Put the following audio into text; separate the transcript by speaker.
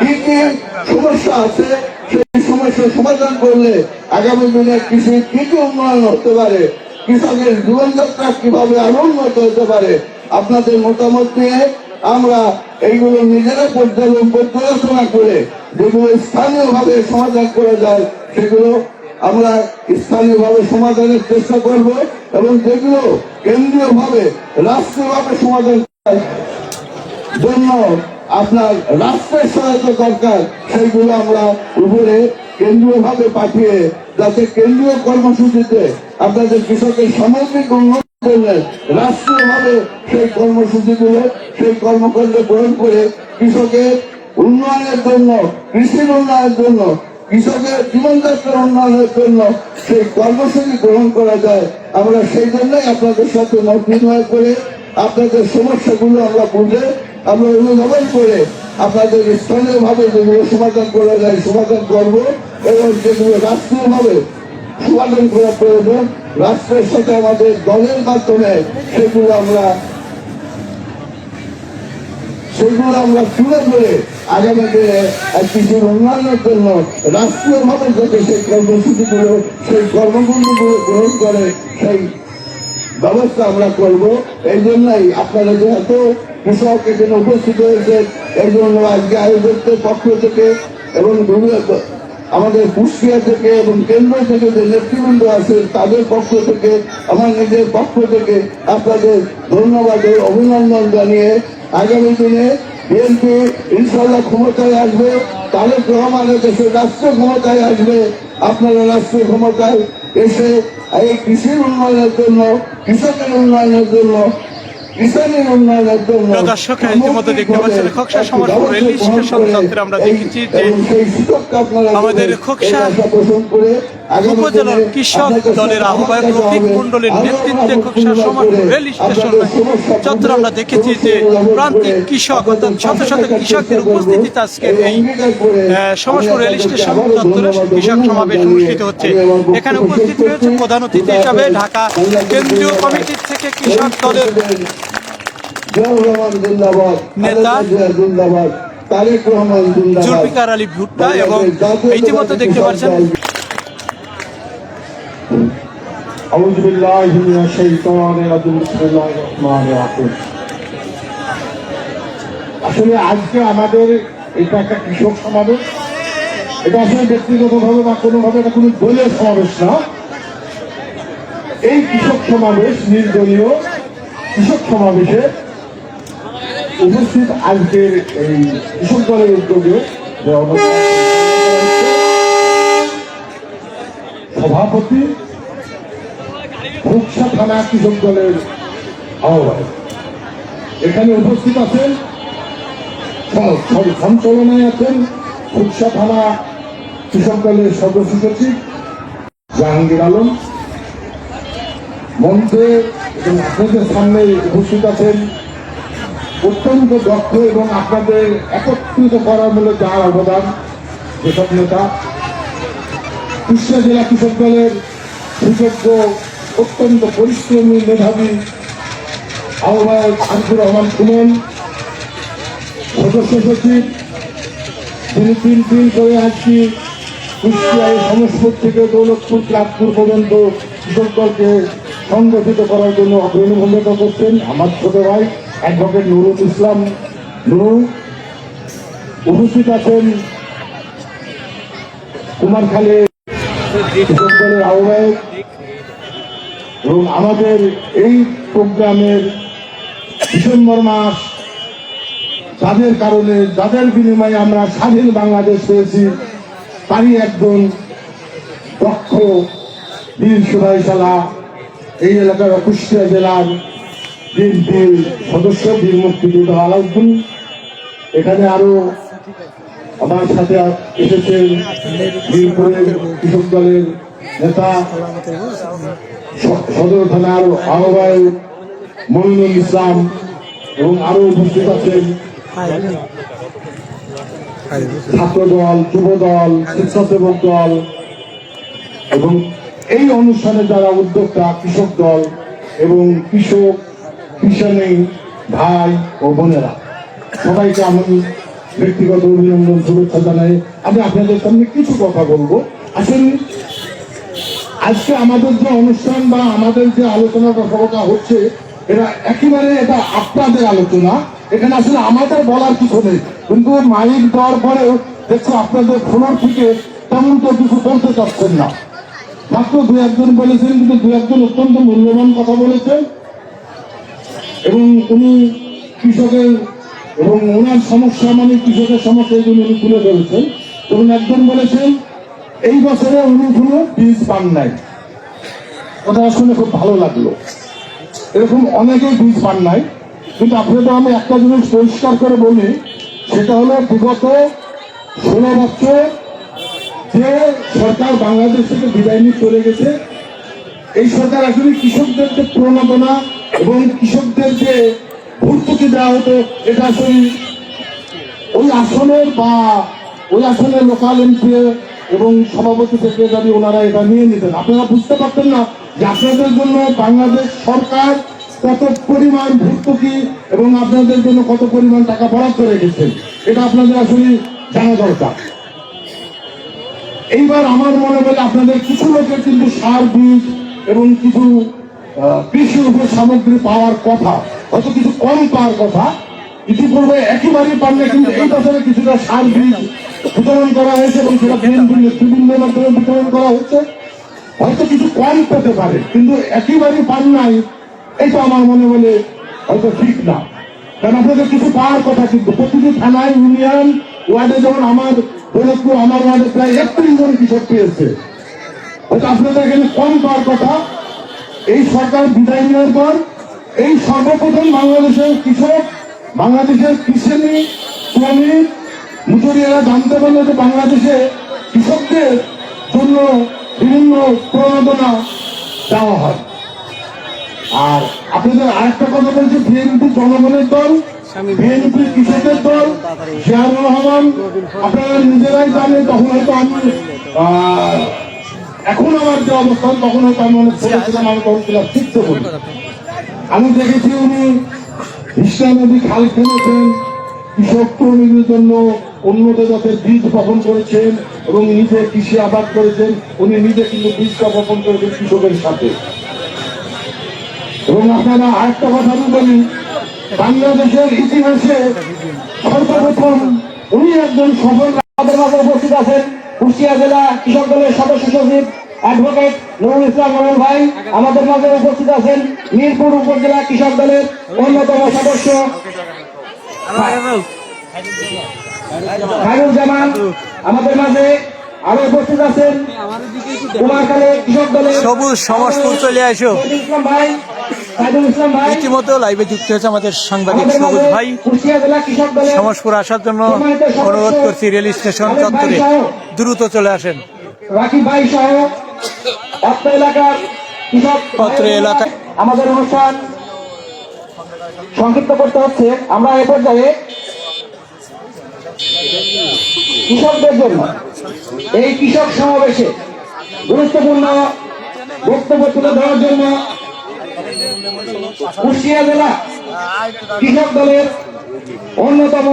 Speaker 1: কি কি সমস্যা আছে, সেই সমস্যার সমাধান করলে আগামী দিনে কৃষি কি কি উন্নয়ন হতে পারে। কৃষকের জীবনযাত্রা কীভাবে আরও উন্নত হতে পারে, আপনাদের মতামত নিয়ে আমরা এইগুলো নিজেরা পর্যালোচনা করে যেগুলো স্থানীয় ভাবে সমাধান করা যায়, সেগুলো আমরা স্থানীয় ভাবে সমাধানের চেষ্টা করব এবং যেগুলো কেন্দ্রীয় ভাবে রাষ্ট্রীয় ভাবে সমাধান করা জন্য আপনার রাষ্ট্রের সহায়তা দরকার, সেইগুলো আমরা উপরে কেন্দ্রীয় ভাবে পাঠিয়ে, যাতে কেন্দ্রীয় কর্মসূচিতে আপনাদের কৃষকের সামগ্রিক উন্নতির জন্য রাষ্ট্রীয় ভাবে সেই কর্মসূচিগুলো, সেই কর্মকাণ্ড গ্রহণ করে কৃষকের উন্নয়নের জন্য, কৃষির উন্নয়নের জন্য, কৃষকের জীবনযাত্রার উন্নয়নের জন্য সেই কর্মসূচি গ্রহণ করা যায়। আমরা সেই জন্যই আপনাদের সাথে মত বিনিময় করে আপনাদের সমস্যাগুলো আমরা বুঝে আমরা অনুধাবন করে আপনাদের স্থানীয় ভাবে যেগুলো সমাধান করা যায়, সমাধান করব এবং যেগুলো রাষ্ট্রীয় ভাবে সমাধান করা প্রয়োজন। রাষ্ট্রের সাথে আমাদের দলের মাধ্যমে সেগুলো আমরা সেগুলো আমরা তুলে ধরে আগামী দিনে কৃষির উন্নয়নের জন্য রাষ্ট্রীয় ভাবে যাতে সেই কর্মসূচিগুলো, সেই কর্মগুলো গ্রহণ করে, সেই ব্যবস্থা আমরা করব। এই জন্যই আপনারা যে এত কৃষক এখানে উপস্থিত হয়েছে এই জন্য আজকে আয়োজকদের পক্ষ থেকে এবং আমাদের কুষ্টিয়া থেকে এবং কেন্দ্র থেকে যে নেতৃবৃন্দ আছে তাদের পক্ষ থেকে, আমার নিজের পক্ষ থেকে আপনাদের ধন্যবাদ ও অভিনন্দন জানিয়ে আগামী দিনে বিএনপি ইনশাল্লাহ ক্ষমতায় আসবে। তাহলে রহমানের দেশে রাষ্ট্র ক্ষমতায় আসবে। আপনারা রাষ্ট্র ক্ষমতায় এসে এই কৃষির উন্নয়নের জন্য কৃষকের উন্নয়নের জন্য
Speaker 2: দর্শক, ইতিমধ্যে দেখতে পাচ্ছেন খোকসা সমাজপুর রেল স্টেশন চত্বরে আমরা দেখেছি যে আমাদের খোকসা উপজেলার কৃষক দলের আহ্বায়ক রফিক মন্ডলের নেতৃত্বে খোকসা সমাজপুর রেল স্টেশন চত্বরে আমরা দেখেছি যে প্রান্তিক কৃষক অর্থাৎ শত শত কৃষকদের উপস্থিতিতে আজকে এই সমাজপুর রেল স্টেশন চত্বরে কৃষক সমাবেশ অনুষ্ঠিত হচ্ছে। এখানে উপস্থিত রয়েছে প্রধান অতিথি হিসাবে ঢাকা কেন্দ্রীয় কমিটির থেকে কৃষক দলের নেতা জুলফিকার আলী ভুট্টা এবং ইতিমধ্যে দেখতে পাচ্ছেন
Speaker 3: أعوذ بالله من الشيطان الرجيم بسم الله الرحمن الرحيم আসলে আজকে আমাদের এটা একটা কৃষক সমাবেশ এটা আসলে ব্যক্তিগতভাবে বা কোনোভাবে এটা কোনো দলীয় সমাবেশ না এই কৃষক সমাবেশ নির্দলীয় কৃষক সমাবেশে উপস্থিত আজকের এই কৃষক দলের উদ্যোগে যে অনুষ্ঠান সভাপতি রূপসা থানা কৃষক দলের আহ্বায়ক। এখানে উপস্থিত আছেন সঞ্চালনায় আছেন রূপসা থানা কৃষক দলের সদস্য সচিব জাহাঙ্গীর আলম। মঞ্চে এবং আপনাদের সামনে উপস্থিত আছেন অত্যন্ত দক্ষ এবং আপনাদের একত্রিত করার মূলে যার অবদান যেসব নেতা। কুষ্টিয়া জেলা কৃষক দলের সুযোগ্য অত্যন্ত পরিশ্রমী মেধাবী আহ্বায়ক আনসুর রহমান সুমন সদস্য সচিব তিনি তিন তিন করে আজকে কুষ্টিয়ায় সমস্পুর থেকে দৌলতপুর চাঁদপুর পর্যন্ত কৃষক দলকে সংগঠিত করার জন্য অগ্রণী ভূমিকা করছেন আমার ছোট ভাই অ্যাডভোকেট নুরুল ইসলাম। নুরু, উপস্থিত আছেন কুমারখালী কৃষক দলের আহ্বায়ক এবং আমাদের এই প্রোগ্রামের ডিসেম্বর মাস, যাদের কারণে, যাদের বিনিময়ে আমরা স্বাধীন বাংলাদেশ পেয়েছি, তারই একজন দক্ষ বীর সুরাইশালা এই এলাকার কুষ্টিয়া জেলার বিএনপির সদস্য বীর মুক্তিযোদ্ধা আলাউদ্দিন। এখানে আরও আমার সাথে এসেছেন বীরপুরের কৃষক দলের নেতা সদর থানার আহ্বায়ক মমিনুল ইসলাম এবং আরও উপস্থিত আছেন। ছাত্র দল যুব দল স্বেচ্ছাসেবক দল এবং এই অনুষ্ঠানে যারা উদ্যোক্তা কৃষক দল এবং কৃষক কিষানী ভাই ও বোনেরা, সবাইকে আমি ব্যক্তিগত অভিনন্দন, শুভেচ্ছা জানাই। আমি আপনাদের সামনে কিছু কথা বলব। আসলে আজকে আমাদের যে অনুষ্ঠান বা আমাদের যে আলোচনা কথাবার্তা হচ্ছে, এটা একেবারে এটা আপনাদের আলোচনা। এখানে আসলে আমাদের বলার কিছু নেই। কিন্তু মাইক দেওয়ার পরেও দেখছ আপনাদের ফোনের থেকে তেমন তো কিছু বলতে চাচ্ছেন না। মাত্র দু একজন বলেছেন, কিন্তু দু একজন অত্যন্ত মূল্যবান কথা বলেছেন। এবং উনি কৃষকের এবং ওনার সমস্যা মানে কৃষকের সমস্যা এগুলো উনি তুলে ধরেছেন। এবং একজন বলেছেন এই বছরে উনি কোনো বীজ পান নাই। ওটা শুনে খুব ভালো লাগল। এরকম অনেকেই বীজ পান নাই। কিন্তু আপনাদের আমি একটা জিনিস পরিষ্কার করে বলি, সেটা হলো বিগত ষোলো বছর যে সরকার বাংলাদেশ থেকে বিদায় চলে গেছে, এই সরকার আসলে কৃষকদের যে প্রণোদনা এবং কৃষকদের যে ভর্তুকি দেওয়া হতো, এটা আসলে ওই আসনের বা ওই আসনের লোকাল এমপি এবং সভাপতি সেক্রেটারি ওনারা এটা নিয়ে নিতেন, আপনারা বুঝতে পারতেন না যে আপনাদের জন্য বাংলাদেশ সরকার কত পরিমাণ ভর্তুকি এবং আপনাদের জন্য কত পরিমাণ টাকা বরাদ্দ রেখেছেন এটা আপনাদের আসলে জানা দরকার। এইবার আমার মনে বলে আপনাদের কিছু লোকের কিন্তু সার বীজ এবং কিছু কৃষি উপর সামগ্রী পাওয়ার কথা, হয়তো কিছু কম পাওয়ার কথা, ইতিপূর্বে একেবারেই না, কিন্তু এই বছরে কিছুটা সার বীজ বিতরণ করা হয়েছে এবং সেটা বিভিন্ন মাধ্যমে বিতরণ করা হচ্ছে হয়তো কিছু কম পেতে পারে কিন্তু একেবারেই পান নাই এটা আমার মনে বলে হয়তো ঠিক না। কারণ আপনাদের কিছু পাওয়ার কথা কিন্তু প্রতিটি থানায় ইউনিয়ন ওয়ার্ডে যেমন আমার দৌলতপুর আমার ওয়ার্ডে প্রায় একত্রিশ জন কৃষক পেয়েছে। হয়তো আপনাদের এখানে কম পাওয়ার কথা এই সরকার বিদায় নেওয়ার পর এই সর্বপ্রথম বাংলাদেশের কৃষক বাংলাদেশের কৃষি শ্রমিক মুচুরিয়ারা জানতে পারল যে বাংলাদেশে কৃষকদের জন্য বিভিন্ন প্রণোদনা দেওয়া হয়। আর আপনাদের আরেকটা কথা বলছি বিএনপি জনগণের দল বিএনপি কৃষকের দল, জিয়াউর রহমান, আপনারা নিজেরাই জানেন, তখন হয়তো আমি এখন আমার যে অবস্থান, তখন হয়তো আমি অনেক ছোট ছিলাম, আমি তখন ছিলাম বলি আমি দেখেছি উনি কৃষ্ণা নদী খাল খেলেছেন কৃষক কর্মীদের জন্য উন্নত জাতের বীজ বপন করেছেন এবং নিজে কৃষি আবাদ করেছেন। উনি নিজে কিন্তু বীজটা বপন করেছেন কৃষকের সাথে। এবং আপনারা আরেকটা কথা আমি বলি বাংলাদেশের ইতিহাসে সর্বপ্রথম উনি একজন সফল
Speaker 4: আমাদের মাঝে উপস্থিত আছেন। কুষ্টিয়া জেলা কৃষক দলের সদস্য সচিব অ্যাডভোকেট নুরুল ইসলাম মনোল ভাই আমাদের মাঝে উপস্থিত আছেন। মিরপুর উপজেলা কৃষক দলের অন্যতম সদস্য। জামান আমাদের মাঝে আরও উপস্থিত আছেন। কুমারখালী কৃষক দলের
Speaker 2: সবুজ সমাজপুর চলে আসো।
Speaker 4: ইসলাম ভাই
Speaker 2: ইতিমধ্যে লাইভে যুক্ত হয়েছে আমাদের সাংবাদিক সবুজ ভাই। সমাজপুর আসার জন্য অনুরোধ করছি রেল স্টেশন চত্বরে। দ্রুত চলে আসেন।
Speaker 4: এলাকার
Speaker 2: এলাকায়
Speaker 4: আমাদের অনুষ্ঠান সংক্ষিপ্ত করতে হচ্ছে, আমরা এ পর্যায়ে কৃষকদের জন্য এই কৃষক সমাবেশে গুরুত্বপূর্ণ বক্তব্য তুলে ধরার জন্য কুষ্টিয়া জেলা কৃষক দলের অন্যতম